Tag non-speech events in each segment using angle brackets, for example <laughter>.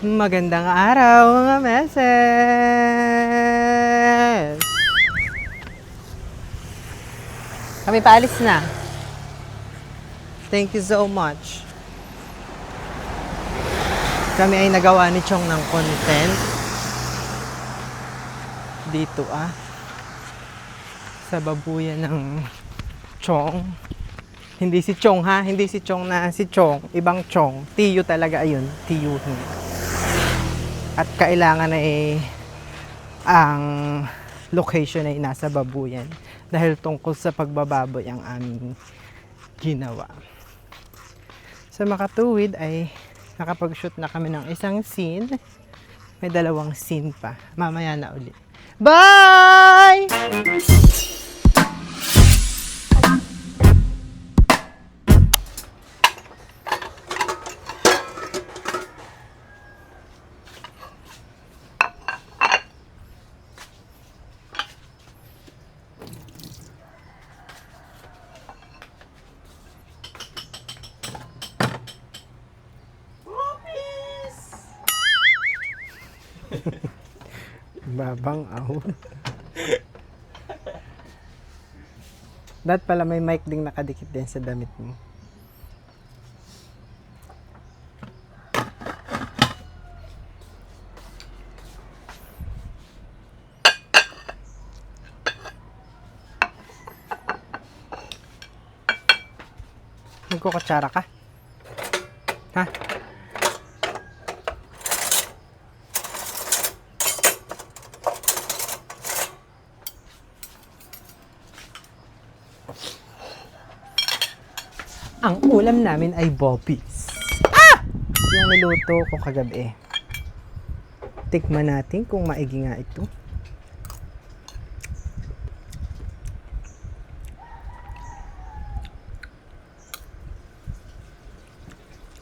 Magandang araw mga meses! Kami paalis na. Thank you so much. Kami ay nagawa ni Chong ng content. Dito ah. Sa babuyan ng Chong. Hindi si Chong ha, hindi si Chong na si Chong, ibang Chong. Tiyo talaga ayun, tiyuhin. At kailangan ay ang location ay nasa babuyan dahil tungkol sa pagbababoy ang aming ginawa. Sa makatuwid ay nakapag-shoot na kami ng isang scene. May dalawang scene pa. Mamaya na uli. Bye! Babang aw. Dapat pala may mic ding nakadikit din sa damit mo. Nagkukutsara ka? Ha? Ang ulam namin ay bobbies. Ah! Yung niluto ko kagabi. Tikman natin kung maigi nga ito.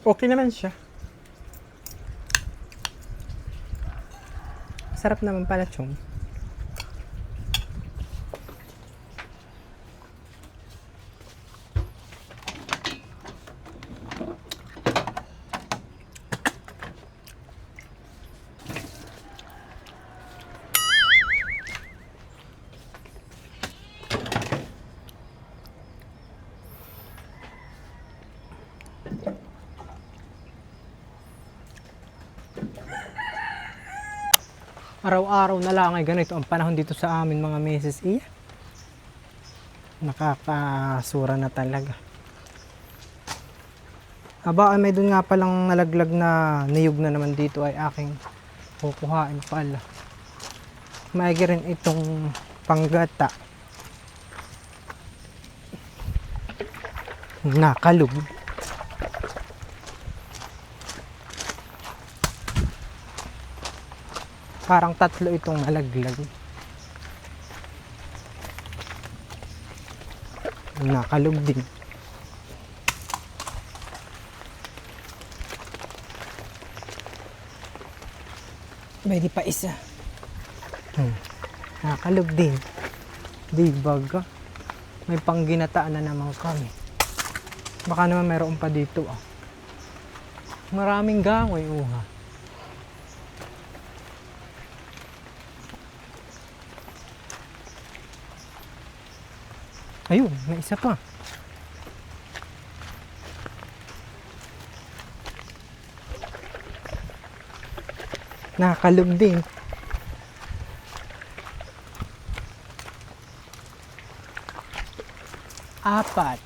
Okay naman siya. Sarap naman pala, Chong. Araw-araw na lang ay ganito ang panahon dito sa amin mga meses iya. Nakakasura na talaga. Aba, ay may doon nga palang nalaglag na niyog na naman dito ay aking kukuhain pala. Maigi rin itong panggata. Nakalog. Parang tatlo itong nalaglag. Nakalog din. Pwede pa isa. Hmm. Nakalog din. Di baga. May pangginataan na naman kami. Baka naman mayroon pa dito ah. Maraming gangoy uha. Ayun, may isa pa. Nakakalog din. Apat.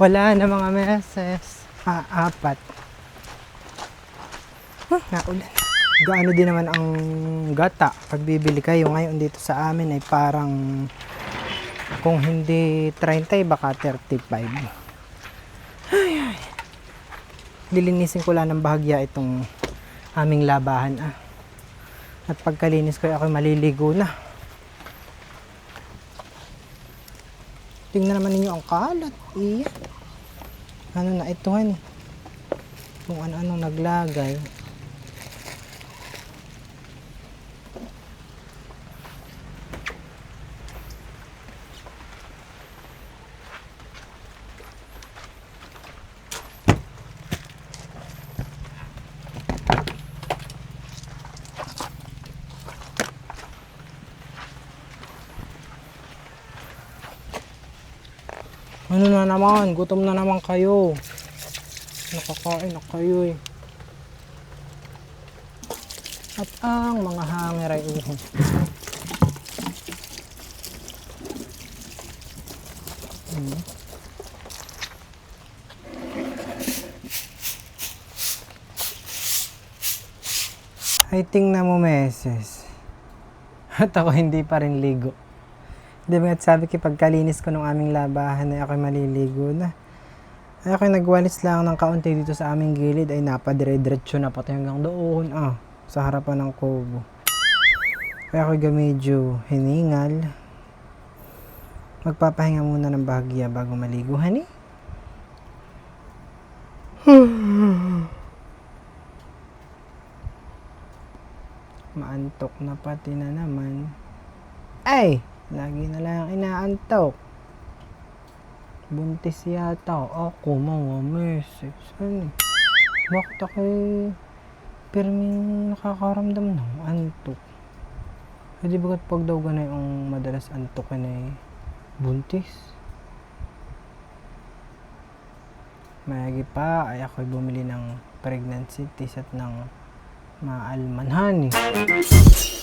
Wala na mga meses. Ah, apat. Huh, naulan. Gaano din naman ang gata pag bibili kayo ngayon dito sa amin ay parang kung hindi 30 baka 35. Ay, ay. Lilinisin ko lang ng bahagya itong aming labahan ah. At pagkalinis ko ako maliligo na. Tingnan naman ninyo ang kalat. Iya. Ano na ito han? Kung ano-anong naglagay. Ano na naman? Gutom na naman kayo. Nakakain na kayo eh. At ang mga hanger ay uho. Hmm. Ay, tingnan mo meses. <laughs> At ako hindi pa rin ligo. Di ba nga sabi ko pagkalinis ko ng aming labahan ay ako'y maliligo na. Ay ako'y nagwalis lang ng kaunti dito sa aming gilid ay napadire-diretso na pati hanggang doon. Ah, sa harapan ng kubo. Kaya ako'y medyo hiningal. Magpapahinga muna ng bahagya bago maligo, honey. <sighs> Maantok na pati na naman. Ay! Lagi na lang inaantok. Buntis yata ako, mga meses. Ano? Bakit ako pirming nakakaramdam ng antok? Eh di bagat pag daw ganay ang madalas antokin ay buntis? Mayagi pa ay ako'y bumili ng pregnancy test at ng maalmanhan eh.